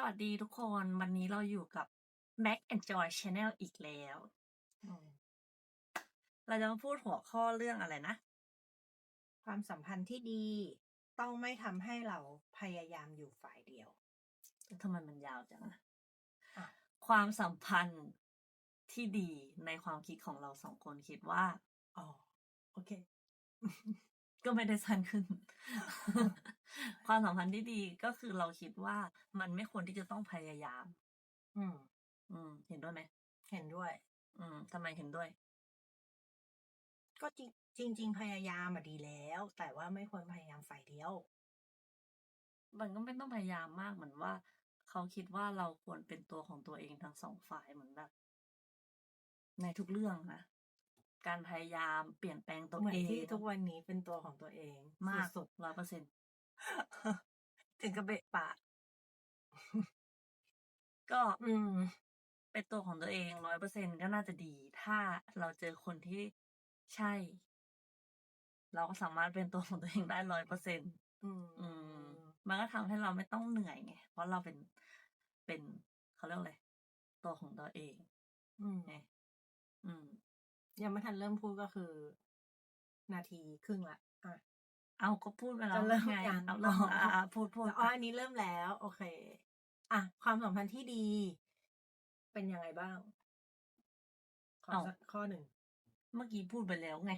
สวัสดีทุกคนวันนี้เราอยู่กับ Mac and Joy Channel อีกแล้วอืมเราจะมาพูดหัวข้อเรื่องอะไรนะ ความสัมพันธ์ที่ดีต้องไม่ทำให้เราพยายามอยู่ฝ่ายเดียวทำไมมันยาวจังอะอะความสัมพันธ์ที่ดีในความคิดของเราสองคนคิดว่า อ๋อ โอเค ก็ไม่ได้สั้นขึ้น ความสัมพันธ์ที่ดีก็คือเราคิดว่ามันไม่ควรที่จะต้องพยายาม อืม อืม เห็นด้วยไหม เห็นด้วย อืมทำไมเห็นด้วย ก็จริงจริงๆพยายามมาดีแล้ว แต่ว่าไม่ควรพยายามฝ่ายเดียว มันก็ไม่ต้องพยายามมากเหมือนว่า เขาคิดว่าเราควรเป็นตัวของตัวเองทั้งสองฝ่ายเหมือนแบบในทุกเรื่องนะ การพยายามเปลี่ยนแปลงตัวเหมือนเองที่ทุกวันนี้เป็นตัวของตัวเองมากสุดร้อยเปอร์เซ็นๆถึงกระเบะปากก็อืม เป็นตัวของตัวเองร้อยเปอร์เซ็นก็น่าจะดี ถ้าเราเจอคนที่ใช่ เราก็สามารถเป็นตัวของตัวเองได้ร้อยเปอร์เซ็นอืมอืม มันก็ทำให้เราไม่ต้องเหนื่อยไง เพราะเราเป็นเป็นเขาเรียกอะไรตัวของตัวเอง อืมไงอืม ยังไม่ทันเริ่มพูดก็คือ นาทีครึ่งละอะเอาก็พูดไปแล้วจะเริ่มไงยังเอาเริ่มอ๋ออ่อะอะพูดพูดอ๋ออันนี้เริ่มแล้ว โอเค อะ ความสัมพันธ์ที่ดี เป็นยังไงบ้าง ขอสักข้อหนึ่ง เมื่อกี้พูดไปแล้วไง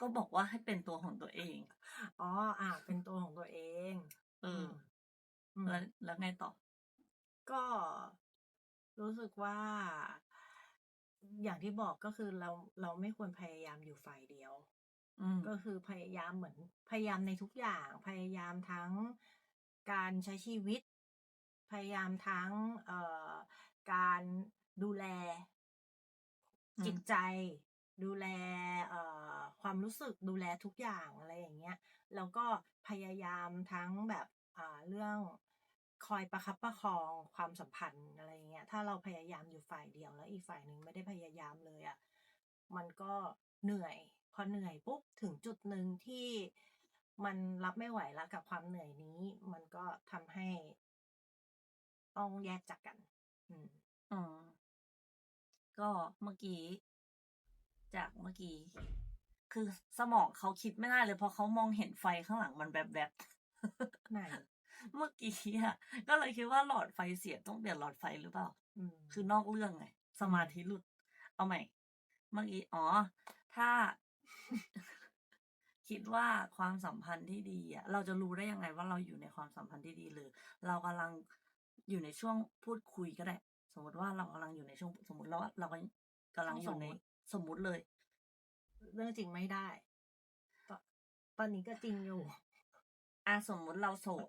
ก็บอกว่าให้เป็นตัวของตัวเอง อ๋อ อะ เป็นตัวของตัวเอง เอออืมแล้วแล้วไงต่อ ก็รู้สึกว่า อย่างที่บอกก็คือเราเราไม่ควรพยายามอยู่ฝ่ายเดียว อืมก็คือพยายามเหมือนพยายามในทุกอย่าง พยายามทั้งการใช้ชีวิต พยายามทั้งเอ่อการดูแล อืมจิตใจ ดูแลเอ่อความรู้สึกดูแลทุกอย่างอะไรอย่างเงี้ยแล้วก็พยายามทั้งแบบอ่าเรื่อง คอยประคับประคองความสัมพันธ์อะไรอย่างเงี้ย ถ้าเราพยายามอยู่ฝ่ายเดียวแล้วอีกฝ่ายหนึ่งไม่ได้พยายามเลยอะ่ะ มันก็เหนื่อย พอเหนื่อยปุ๊บถึงจุดหนึ่งที่มันรับไม่ไหวแล้วกับความเหนื่อยนี้ มันก็ทำให้ต้องแยกจากกัน อืมอ๋อก็เมื่อกี้ จากเมื่อกี้ คือสมองเขาคิดไม่ได้เลยเพราะเขามองเห็นไฟข้างหลังมันแบบแบบไหน เมื่อกี้อะก็เลยคิดว่าหลอดไฟเสียต้องเปลี่ยนหลอดไฟหรือเปล่าอืมคือนอกเรื่องไงสมาธิหลุด เอาใหม่ เมื่อกี้อ๋อ ถ้า คิดว่าความสัมพันธ์ที่ดีอะ เราจะรู้ได้ยังไงว่าเราอยู่ในความสัมพันธ์ที่ดีหรือ เรากำลังอยู่ในช่วงพูดคุยก็ได้ สมมติว่าเรากำลังอยู่ในช่วงสมมติแล้วว่าเรากำลังอยู่ในสมมุติเลย เรื่องจริงไม่ได้ ตอนตอนนี้ก็จริงอยู่อะสมมุติเราโสด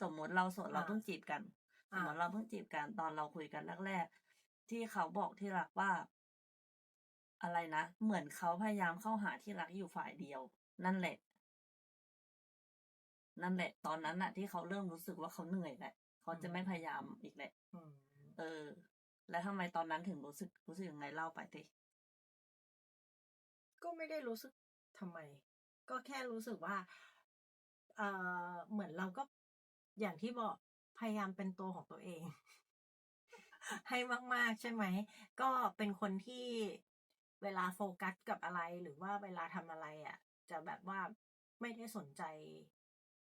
สมมุติเราโสดเราอ่าเพิ่งจีบกันสอ่ามมติเราเพิ่งจีบกันตอนเราคุยกันแรกๆที่เขาบอกที่รักว่า อะไรนะเหมือนเขาพยายามเข้าหาที่รักอยู่ฝ่ายเดียว นั่นแหละ นั่นแหละ ตอนนั้นน่ะ ที่เขาเริ่มรู้สึกว่าเขาเหนื่อยแหละเขาจะไม่พยายามอีกแหละอืมเออ แล้วทำไมตอนนั้นถึงรู้สึกรู้สึกยังไงเล่าไปสิก็ไม่ได้รู้สึกทำไม ก็แค่รู้สึกว่าเออเหมือนเราก็ อย่างที่บอกพยายามเป็นตัวของตัวเอง ให้มาก ๆ ใช่ไหม ก็เป็นคนที่เวลาโฟกัสกับอะไรหรือว่าเวลาทำอะไรอะ จะแบบว่าไม่ได้สนใจ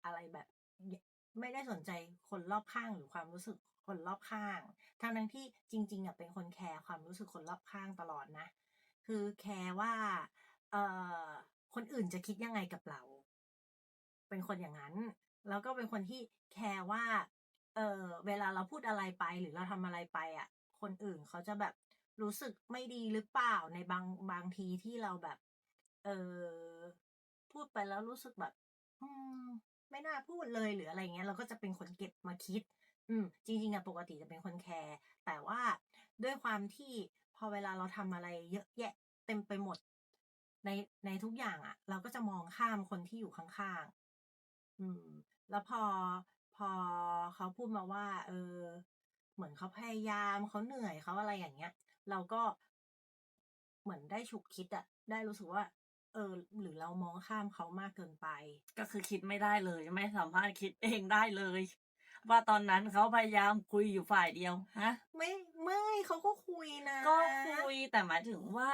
อะไรแบบ ไม่ได้สนใจคนรอบข้างหรือความรู้สึกคนรอบข้างทั้งทั้งที่จริง ๆอะเป็นคนแคร์ความรู้สึกคนรอบข้างตลอดนะ คือแคร์ว่า เอ่อคนอื่นจะคิดยังไงกับเรา เป็นคนอย่างนั้น แล้วก็เป็นคนที่แคร์ว่า เออเวลาเราพูดอะไรไปหรือเราทำอะไรไปอะ คนอื่นเขาจะแบบรู้สึกไม่ดีหรือเปล่าในบางบางทีที่เราแบบ เออพูดไปแล้วรู้สึกแบบ อืม ไม่น่าพูดเลยหรืออะไรเงี้ย เราก็จะเป็นคนเก็บมาคิด อืม จริงๆอะปกติจะเป็นคนแคร์แต่ว่าด้วยความที่พอเวลาเราทำอะไรเยอะแยะ เต็มไปหมดในในทุกอย่างอะ เราก็จะมองข้ามคนที่อยู่ข้างๆ อืม แล้วพอพอเขาพูดมาว่า เออ เหมือนเขาพยายามเขาเหนื่อยเขาอะไรอย่างเงี้ย เราก็เหมือนได้ฉุกคิดอะได้รู้สึกว่า เออ หรือเรามองข้ามเขามากเกินไป ก็คือคิดไม่ได้เลย ไม่สามารถคิดเองได้เลย ว่าตอนนั้นเขาพยายามคุยอยู่ฝ่ายเดียวฮะ ไม่ไม่เขาก็คุยนะ ก็คุยแต่หมายถึงว่า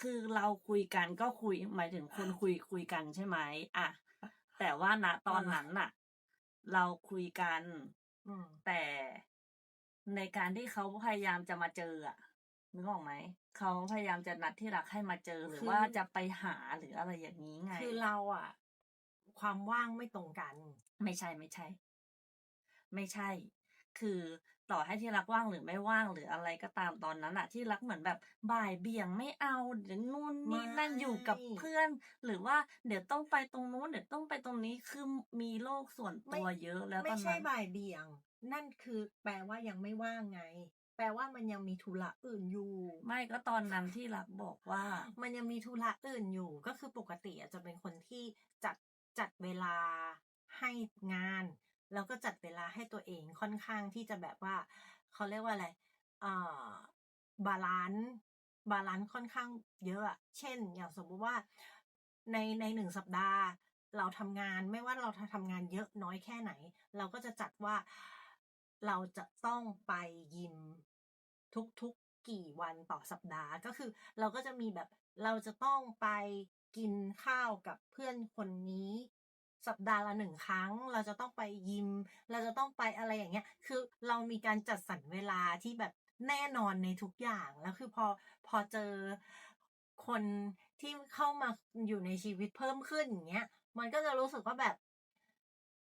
คือเราคุยกันก็คุย หมายถึงคนคุยคุยกันใช่ไหมอะ แต่ว่าณตอนนั้นน่ะ เราคุยกันอืมแต่ในการที่เขาพยายามจะมาเจออะนึกออกไหมเขาพยายามจะนัดที่รักให้มาเจอหรือว่าจะไปหาหรืออะไรอย่างนี้ไง คือเราอะ ความว่างไม่ตรงกัน ไม่ใช่ไม่ใช่ ไม่ใช่ คือต่อให้ที่รักว่างหรือไม่ว่างหรืออะไรก็ตามตอนนั้นอะที่รักเหมือนแบบบ่ายเบี่ยงไม่เอาเดี๋ยวนู่นนี่นั่นไม่อยู่กับเพื่อน หรือว่าเดี๋ยวต้องไปตรงนู้นเดี๋ยวต้องไปตรงนี้คือมีโลกส่วนตัวเยอะแล้วตไม่อนใช่นั้นบ่ายเบี่ยง นั่นคือแปลว่ายังไม่ว่างไง แปลว่ามันยังมีธุระอื่นอยู่ ไม่ก็ตอนนั้นที่รักบอกว่า มันยังมีธุระอื่นอยู่ ก็คือปกติอะจะเป็นคนที่จัดจัดเวลาให้งาน แล้วก็จัดเวลาให้ตัวเองค่อนข้างที่จะแบบว่าเขาเรียกว่าอะไรเอ่อบาลานซ์บาลานซ์ค่อนข้างเยอะอะเช่น อย่างสมมุติว่าในในหนึ่งสัปดาห์ เราทำงานไม่ว่าเราทำงานเยอะน้อยแค่ไหน เราก็จะจัดว่าเราจะต้องไปยิมทุกๆกี่วันต่อสัปดาห์ก็คือ เราก็จะมีแบบเราจะต้องไปกินข้าวกับเพื่อนคนนี้ สัปดาห์ละหนึ่งครั้ง เราจะต้องไปยิม เราจะต้องไปอะไรอย่างเงี้ย คือเรามีการจัดสรรเวลาที่แบบแน่นอนในทุกอย่าง แล้วคือพอพอเจอคนที่เข้ามาอยู่ในชีวิตเพิ่มขึ้นอย่างเงี้ย มันก็จะรู้สึกว่าแบบ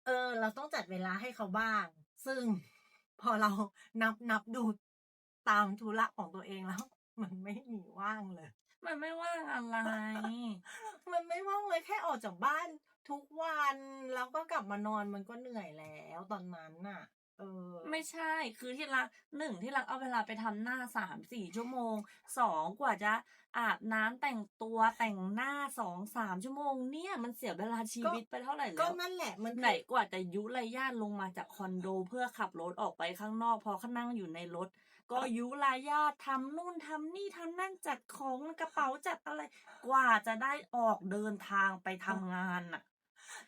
เออ เราต้องจัดเวลาให้เขาบ้าง ซึ่งพอเรานับนับดูตามธุระของตัวเองแล้ว มันไม่มีว่างเลย มันไม่ว่างอะไร มันไม่ว่างเลยแค่ออกจากบ้านทุกวันแล้วก็กลับมานอนมันก็เหนื่อยแล้วตอนนั้นน่ะ เออ ไม่ใช่คือที่รักหนึ่งที่รักเอาเวลาไปทำหน้าสามสี่ชั่วโมงสองกว่าจะอาบน้ำแต่งตัวแต่งหน้าสองสามชั่วโมงเนี่ยมันเสียเวลาชีวิตไปเท่าไหร่ก็แล้วนั่นแหละมันคือไหนกว่าจะยุระยะลงมาจากคอนโดเพื่อขับรถออกไปข้างนอกพอเขานั่งอยู่ในรถ ก็ยุระยะทำนู่นทำนี่ทำนั่นจัดของกระเป๋าจัดอะไร กว่าจะได้ออกเดินทางไปทำงานน่ะ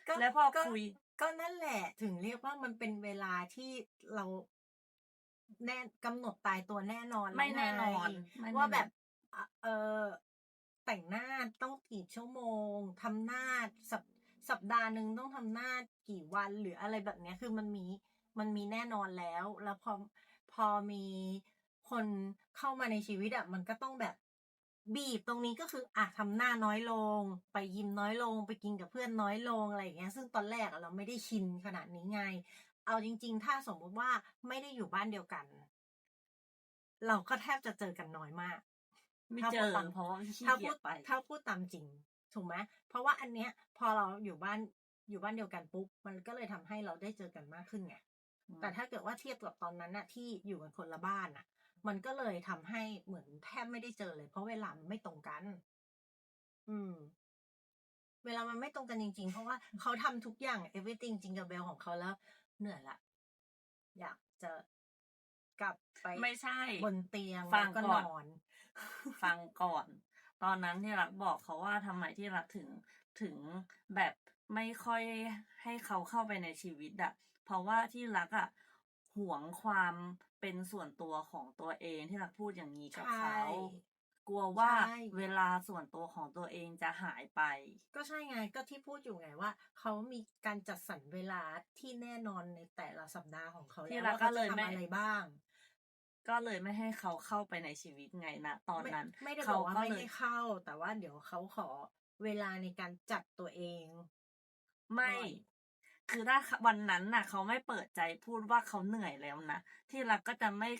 ก็แล้วพอก็คุย ก็นั่นแหละถึงเรียกว่ามันเป็นเวลาที่เราแน่กำหนดตายตัวแน่นอนไม่แน่นอนแล้วไงไม่แน่นอน ว่าแบบอะเออแต่งหน้าต้องกี่ชั่วโมงทำหน้าสัปสัปดาห์หนึ่งต้องทำหน้ากี่วันหรืออะไรแบบเนี้ยคือมันมีมันมีแน่นอนแล้ว แล้วพอ พอมีคนเข้ามาในชีวิตอะมันก็ต้องแบบบีบตรงนี้ก็คืออะทำหน้าน้อยลง ไปยิมน้อยลง ไปกินกับเพื่อนน้อยลงอะไรอย่างเงี้ย ซึ่งตอนแรกอะเราไม่ได้ชินขนาดนี้ไง เอาจริง ๆ ถ้าสมมุติว่าไม่ได้อยู่บ้านเดียวกัน เราก็แทบจะเจอกันน้อยมาก ไม่ถ้าเจพูดอตามเพราะว่าขี้ถ้าเกีพูยดจไปถ้าพูดตามจริงถูกไหมเพราะว่าอันเนี้ย พอเราอยู่บ้านอยู่บ้านเดียวกันปุ๊บมันก็เลยทำให้เราได้เจอกันมากขึ้นไง แต่ถ้าเกิดว่าเทียบกับตอนนั้นน่ะที่อยู่กันคนละบ้านน่ะ มันก็เลยทำให้เหมือนแทบไม่ได้เจอเลย เพราะเวลามันไม่ตรงกัน อืม เวลามันไม่ตรงกันจริง ๆ เพราะว่าเขาทำทุกอย่าง everything จริงกับเบลของเขาแล้ว เหนื่อยละ อยากจะกลับไปไม่ใช่บนเตียงฟังแล้วก็ก่อนนอน ฟังก่อน ตอนนั้นที่รักบอกเขาว่าทำไมที่รักถึงถึงแบบ ไม่ค่อยให้เขาเข้าไปในชีวิตอะเพราะว่าที่รักอะหวงความเป็นส่วนตัวของตัวเองที่รักพูดอย่างนี้กับเขาใช่กลัวว่าใช่เวลาส่วนตัวของตัวเองจะหายไป ก็ใช่ไงก็ที่พูดอยู่ไงว่า เขามีการจัดสรรเวลาที่แน่นอนในแต่ละสัปดาห์ของเขาที่แล้วรักว่าเขาก็เลจะยไม่ทำอะไรบ้างก็เลยไม่ให้เขาเข้าไปในชีวิตไงนะตอนนั้นไม่ไม่ได้บเขาอกว่าก็ไม่เลยได้เข้า แต่ว่าเดี๋ยวเขาขอเวลาในการจัดตัวเอง ไม่หน่อยคือถ้าวันนั้นน่ะ เขาไม่เปิดใจพูดว่าเขาเหนื่อยแล้วนะ ที่รักก็จะไม่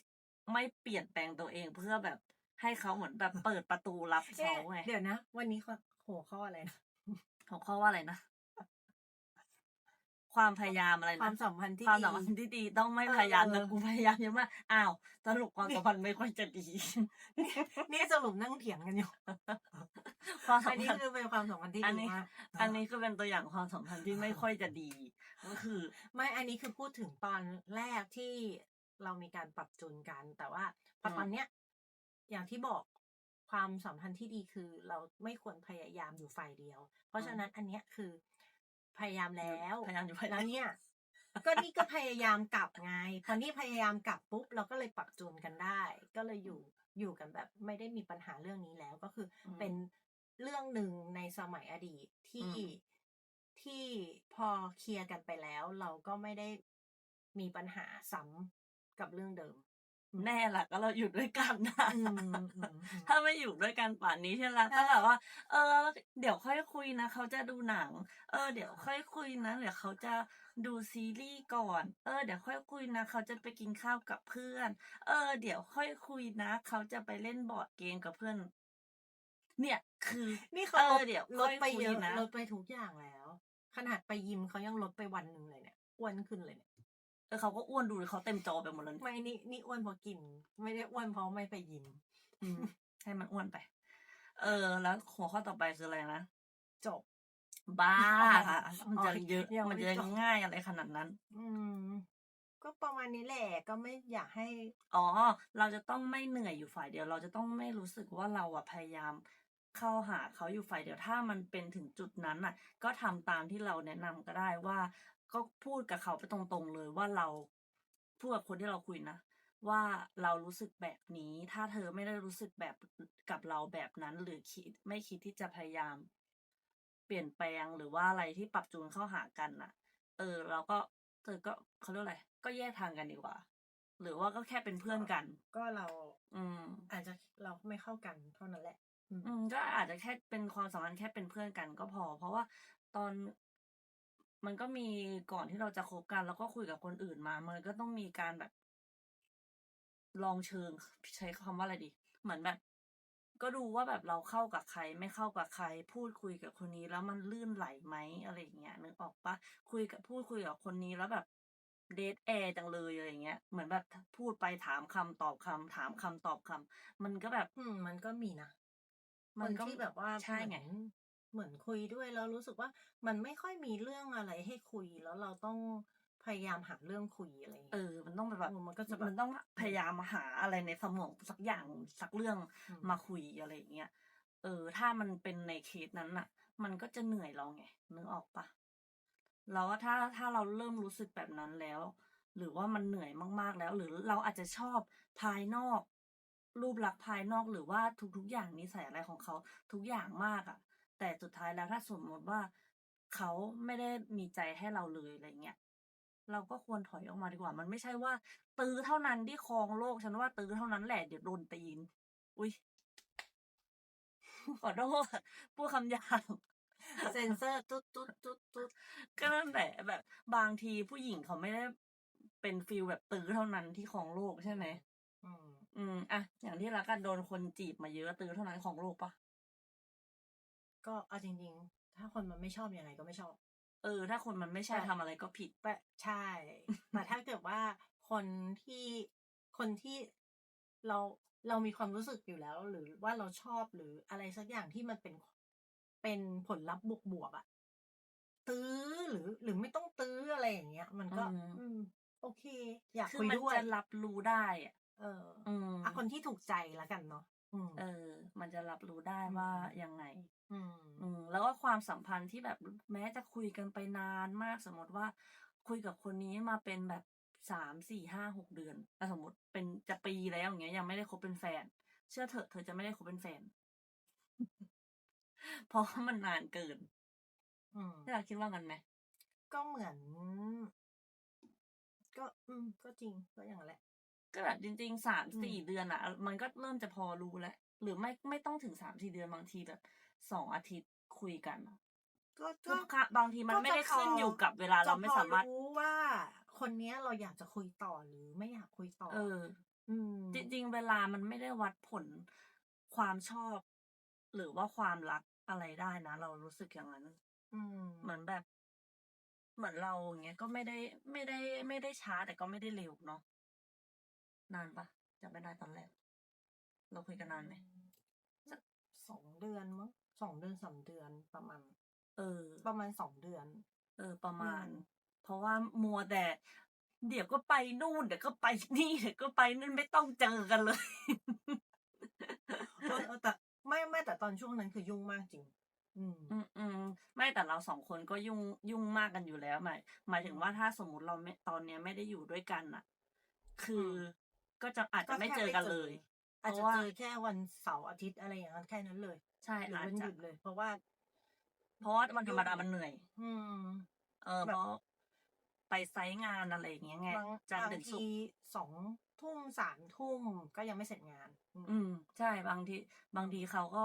ไม่เปลี่ยนแปลงตัวเองเพื่อแบบให้เขาเหมือนแบบเปิดประตูรับเขาเอ๊ะไงเดี๋ยวนะ วันนี้เขาหัวข้ออะไรนะของเขาว่าอะไรนะ ความพยายามอะไรความนะสัมพันธ์ที่ความดีสัมพันธ์ที่ดีต้องไม่เออพยายามเอแต่อกูพยายามเยอะมากอ้าวสรุปความสัมพันธ์ไม่ค่อยจะดีนี่สรุปนั่งเถียงกันอยู่ความสัอัมนนี้พันธ์คือเป็นความสัมพันธ์ที่อันดีนี้มากอันนี้ก็เป็นตัวอย่างความสัมพันธ์ที่ไม่ค่อยจะดีก็คือ ไม่อันนี้คือพูดถึงตอนแรกที่เรามีการปรับจูนกัน แต่ว่าพออืมตอนเนี้ย อย่างที่บอกความสัมพันธ์ที่ดีคือ เราไม่ควรพยายามอยู่ฝ่ายเดียว เพราะฉะนั้นอันเนี้ยคือ พยายามแล้วพยายามอยู่พยายาแล้มวเนี่ย ก็นี่ก็พยายามกลับไงพอนี่พยายามกลับปุ๊บเราก็เลยปรับจูนกันได้ ก็เลยอยู่อยู่กันแบบไม่ได้มีปัญหาเรื่องนี้แล้วก็คืออมเป็นเรื่องหนึ่งในสมัยอดีตที่อืมที่พอเคลียร์กันไปแล้ว เราก็ไม่ได้มีปัญหาซ้ำกับเรื่องเดิม แน่ละก็เราอยู่ด้วยกันนะอืมอืมอืมถ้าไม่อยู่ด้วยกันป่านนี้ใช่ไหมก็แบบว่า เออ เดี๋ยวค่อยคุยนะเขาจะดูหนัง เออ เดี๋ยวค่อยคุยนะเดี๋ยวเขาจะดูซีรีส์ก่อน เออ เดี๋ยวค่อยคุยนะเขาจะไปกินข้าวกับเพื่อน เออ เดี๋ยวค่อยคุยนะเขาจะไปเล่นบอร์ดเกมกับเพื่อน เนี่ยคือนี่เขาเอลอดเดี๋ยวลดไปค่อยคุยเยอะนะลดไปทุกอย่างแล้ว ขนาดไปยิมเขายังลดไปวันหนึ่งเลยเนี่ยอ้วนขึ้นเลยเนี่ย เออเขาก็อ้วนดูเขาเต็มจอไปหมดเลยไม่นี่นี่อ้วนเพราะกิน ไม่ได้อ้วนเพราะไม่ไปยิมอืมให้มันอ้วนไป เออ แล้วหัวข้อต่อไปคืออะไรนะ จบ บ้าอ๋อมันจะเยอะยังไม่มันจะจบง่ายอะไรขนาดนั้น อืม ก็ประมาณนี้แหละก็ไม่อยากให้ อ๋อ เราจะต้องไม่เหนื่อยอยู่ฝ่ายเดียว เราจะต้องไม่รู้สึกว่าเราอะพยายามเข้าหาเขาอยู่ฝ่ายเดียวถ้ามันเป็นถึงจุดนั้นอะก็ทำตามที่เราแนะนำก็ได้ว่า ก็พูดกับเขาไปตรงๆเลยว่าเราพูดกับคนที่เราคุยนะว่าเรารู้สึกแบบนี้ ถ้าเธอไม่ได้รู้สึกแบบกับเราแบบนั้น หรือคิดไม่คิดที่จะพยายาม เปลี่ยนแปลงหรือว่าอะไรที่ปรับจูนเข้าหากันน่ะ เออ เราก็เออก็เขาเรียกอะไรก็แยกทางกันดีกว่า หรือว่าก็แค่เป็นเพื่อนกัน ก็เรา อืม อาจจะเราไม่เข้ากันเท่านั้นแหละ อืมอืมก็อาจจะแค่เป็นความสัมพันธ์แค่เป็นเพื่อนกันก็พอ เพราะว่าตอน มันก็มีก่อนที่เราจะคบกัน แล้วก็คุยกับคนอื่นมา มันก็ต้องมีการแบบ ลองเชิง ใช้คำว่าอะไรดี เหมือนแบบ ก็ดูว่าแบบเราเข้ากับใคร ไม่เข้ากับใคร พูดคุยกับคนนี้แล้วมันลื่นไหลไหมอะไรอย่างเงี้ยนึกออกปะคุยกับพูดคุยกับคนนี้แล้วแบบเดทแอร์จังเลยอะไรอย่างเงี้ย เหมือนแบบพูดไปถามคำตอบคำถามคำตอบคำมันก็แบบ อืม มันก็มีนะคมันนก็ที่แบบว่าใช่ไง เหมือน เหมือนคุยด้วยแล้วรู้สึกว่ามันไม่ค่อยมีเรื่องอะไรให้คุยแล้วเราต้องพยายามหาเรื่องคุยอะไรอย่างเอเงี้ยอมันต้องแบบเออมันก็จะแบบมันต้องพยายามหาอะไรในสมองสักอย่างสักเรื่องอืมมาคุยอะไรอย่างเงี้ย เออ ถ้ามันเป็นในเคสนั้นน่ะมันก็จะเหนื่อยเราไงนึกออกปะแล้วว่าถ้าถ้าเราเริ่มรู้สึกแบบนั้นแล้ว หรือว่ามันเหนื่อยมากๆแล้ว หรือเราอาจจะชอบภายนอก รูปลักษณ์ภายนอกหรือว่าทุกๆอย่างนิสัยอะไรของเขา ทุกอย่างมากอะ่ะ แต่สุดท้ายแล้วถ้าสมมติว่าเขาไม่ได้มีใจให้เราเลยอะไรเงี้ยเราก็ควรถอยออกมาดีกว่า มันไม่ใช่ว่า ตื้อเท่านั้นที่ครองโลก ฉันว่าตื้อเท่านั้นแหละเดี๋ยวโดนตีน อุ้ยขอโทษพูดคำหยาบเซนเซอร์ตุ๊ดตุ๊ดตุ๊ดตุ๊ดก็นั่นแหละแบบ บางทีผู้หญิงเขาไม่ได้เป็นฟิลแบบตื้อเท่านั้นที่ครองโลกใช่ไหมอืมอืมอะอย่างที่รักกันโดนคนจีบมาเยอะตื้อเท่านั้นของโลกปะ ก็เอาจริงๆ ถ้าคนมันไม่ชอบยังไงก็ไม่ชอบ เออ ถ้าคนมันไม่ใช่แต่ทำอะไรก็ผิด แต่ใช่ แต่ถ้าเกิดว่าคนที่คนที่เราเรามีความรู้สึกอยู่แล้ว หรือว่าเราชอบหรืออะไรสักอย่างที่มันเป็นเป็นผลลัพธ์บวกบวกๆอะตื้อหรือหรือไม่ต้องตื้ออะไรอย่างเงี้ย มันก็ อืม อืม โอเค อยากคือคุยมันด้วยจะรับรู้ได้อะเอออืม อะคนที่ถูกใจแล้วกันเนาะ อืม เออ มันจะรับรู้ได้อืมว่ายังไง อืม อืม แล้วก็ความสัมพันธ์ที่แบบ แม้จะคุยกันไปนานมาก สมมติว่า คุยกับคนนี้มาเป็นแบบสามสี่ห้าหกเดือนอะสมมติเป็น จะปีแล้ว อย่างเงี้ย ยังไม่ได้คบเป็นแฟน เชื่อเถอะ เธอจะไม่ได้คบเป็นแฟน เพราะว่ามันนานเกิน อืม ที่เราคิดว่ากันไหม ก็เหมือน ก็ อืม ก็จริง ก็อย่างนั้นแหละ ก็แบบจริงๆสามอืมสี่เดือนอะ มันก็เริ่มจะพอรู้แล้ว หรือไม่ไม่ต้องถึงสามสี่เดือนบางทีแบบสองอาทิตย์คุยกันอะก็ทุกครั้งบางทีมันไม่ได้ขึ้นอยู่กับเวลาจะเราไม่สามารถพอรู้ว่า คนเนี้ยเราอยากจะคุยต่อหรือไม่อยากคุยต่อ เอออืมจริงๆ เวลามันไม่ได้วัดผลความชอบ หรือว่าความรักอะไรได้นะ เรารู้สึกอย่างนั้นอืมเหมือนแบบ เหมือนเราอย่างเงี้ยก็ไม่ได้ไม่ได้ไม่ได้ช้าแต่ก็ไม่ได้เร็วเนาะ นานปะจำไม่ได้ตอนแรก เราคุยกันนานไหมสักสองเดือนมั้งสองเดือนสามเดือนประมาณ เออ ประมาณสองเดือน เออ ประมาณอืมเพราะว่ามัวแต่ เดี๋ยวก็ไปนู่นเดี๋ยวก็ไปนี่เดี๋ยวก็ไปนั่นไม่ต้องเจอกันเลยเออเออแต่ไม่ไม่แต่ตอนช่วงนั้นคือยุ่งมากจริงอืมอืมอืมไม่แต่เราสองคนก็ยุ่งยุ่งมากกันอยู่แล้วหมายหมายถึงว่าถ้าสมมุติเราไม่ตอนเนี้ยไม่ได้อยู่ด้วยกันอะคืออม ก็จะอาจจะไม่เจอกันเลย อาจเพจะราะว่าเจอแค่วันเสาร์อาทิตย์อะไรอย่างนั้นแค่นั้นเลย ใช่หรืออาจวันหจะยุดเลย เพราะว่า เพราะว่าวันธรรมดามันเหนื่อย อืม เออแบบเพราะไปไซต์งานอะไรอย่างเงี้ยไงบางจันทบาร์งถึงศุทีกร์สองทุ่มสามทุ่มก็ยังไม่เสร็จงานอืมอืม ใช่บางทีบางทีเขาก็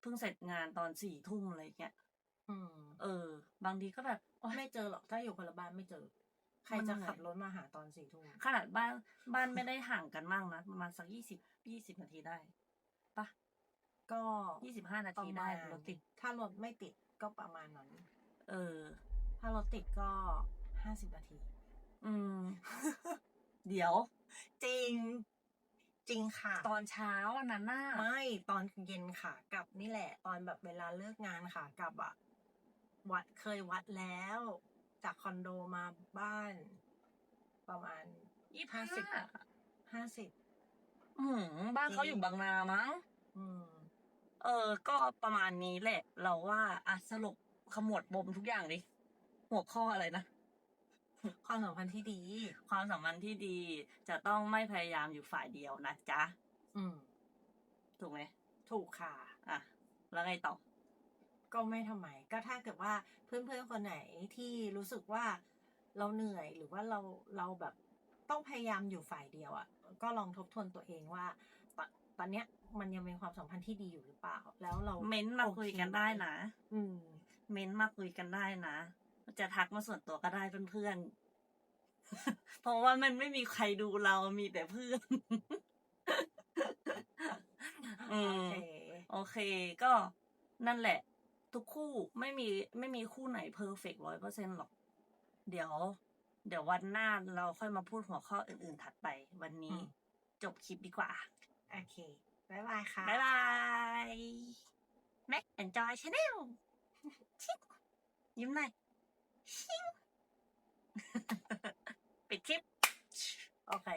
เพิ่งเสร็จงานตอนสี่ทุ่มอะไรเงี้ย อืม เออ บางทีก็แบบโอ๊ยไม่เจอหรอกถ้าอยู่คนละบ้านไม่เจอ ใครมันจะเหนื่อยขับรถมาหาตอนสี่ทุ่มขนาดบ้านบ้านไม่ได้ห่างกันมากนะประมาณสักยี่สิบยี่สิบนาทีได้ปะก็ยี่สิบห้านาประทีมาได้ณรถติด ถ้ารถไม่ติดก็ประมาณนั้น เออ ถ้ารถติดก็ห้าสิบนาที อืม เดี๋ยว จริง จริงค่ะ ตอนเช้าอันนั้นน่ะไม่ตอนเย็นค่ะ กลับนี่แหละ ตอนแบบเวลาเลิกงานค่ะ กลับอะวัดเคยวัดแล้ว จากคอนโดมาบ้าน ประมาณยี่ห้าสิบห้าห้าสิบอืมบ้านเขาจริงอยู่บางนามั้ง อืม เออ ก็ประมาณนี้แหละ เราว่าอะสรุปขมวดปมทุกอย่างดิ หัวข้ออะไรนะ ความสัมพันธ์ที่ดี ความสัมพันธ์ที่ดี จะต้องไม่พยายามอยู่ฝ่ายเดียวนะจ๊ะ อืม ถูกไหม ถูกค่ะ อะ แล้วไงต่อ ก็ไม่ทำไม ก็ถ้าเกิดว่าเพื่อนๆคนไหนที่รู้สึกว่าเราเหนื่อยหรือว่าเราเราแบบต้องพยายามอยู่ฝ่ายเดียวอะ่ะ ก็ลองทบทวนตัวเองว่าตอนตอนเนี้ยมันยังเป็นความสัมพันธ์ที่ดีอยู่หรือเปล่า แล้วเราเม้นต์มาโอคุยเกันได้นะ อืม เม้นต์มาคุยกันได้นะ จะทักมาส่วนตัวก็ได้เพื่อนๆ เพราะว่ามันไม่มีใครดูเรามีแต่เพื่อนอืโอมเค โอเค ก็นั่นแหละ ทุกคู่ไม่มีไม่มีคู่ไหนเพอร์เฟกต์ร้อยเปอร์เซ็นหรอก เดี๋ยว เดี๋ยววันหน้าเราค่อยมาพูดหัวข้ออื่นๆถัดไป วันนี้จบคลิปดีกว่า โอเคบายบายค่ะบายบายแม็กแอนจอยชาแนลชิงยิ้มหน่อยชิงปิดคลิป โอเค